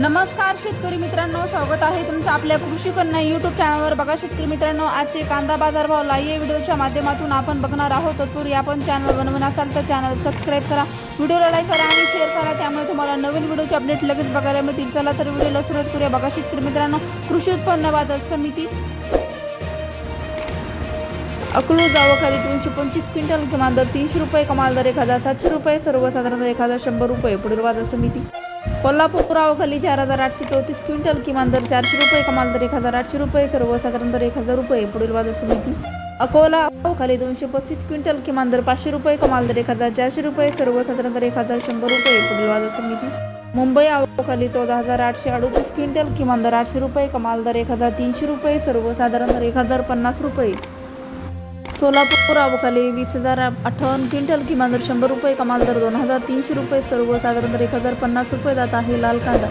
नमस्कार शेतकरी मित्रांनो स्वागत आहे तुमचं आपल्या कृषी कन्या युट्यूब चॅनलवर बघा शेतकरी मित्रांनो आजचे कांदा बाजार भाव लाईव्ह व्हिडिओच्या माध्यमातून आपण बघणार आहोत. तत्पूर्वी आपण चॅनल बनवून असाल तर चॅनल सबस्क्राईब करा. व्हिडिओला लाईक करा आणि शेअर करा. त्यामुळे तुम्हाला नवीन व्हिडिओचे अपडेट लगेच बघायला मिळतील. चला तर व्हिडिओला सुरुवात करूया. बघा शेतकरी मित्रांनो कृषी उत्पन्न बाजार समिती अकलूर गावाखाली दोनशे पंचवीस क्विंटल किमान दर तीनशे रुपये कमाल दर एक हजार सातशे रुपये सर्वसाधारण एक हजार शंभर रुपये. पुढील बाजार समिती. कोल्हापूर पुरावाखाली चार हजार आठशे चौतीस क्विंटल किमान दर चारशे रुपये कमाल दर एक हजार आठशे रुपये सर्वसाधारण दर एक हजार रुपये पुढील बाजार समिती अकोला गावाखाली दोनशे पस्तीस क्विंटल किमान दर पाचशे रुपये कमाल दर एक हजार चारशे रुपये सर्वसाधारण दर एक हजार शंभर रुपये पुढील बाजार समिती मुंबई आवाखाली चौदा हजार आठशे अडोतीस क्विंटल किमान दर आठशे रुपये कमाल दर एक हजार तीनशे रुपये सर्वसाधारण दर एक हजार पन्नास रुपये सोलापूर अवकाली वीस हजार अठ्ठावन्न क्विंटल किमान दर शंभर रुपये कमाल दर दोन हजार तीनशे रुपये सर्वसाधारण दर एक हजार पन्नास रुपये जात आहे लाल कांदा.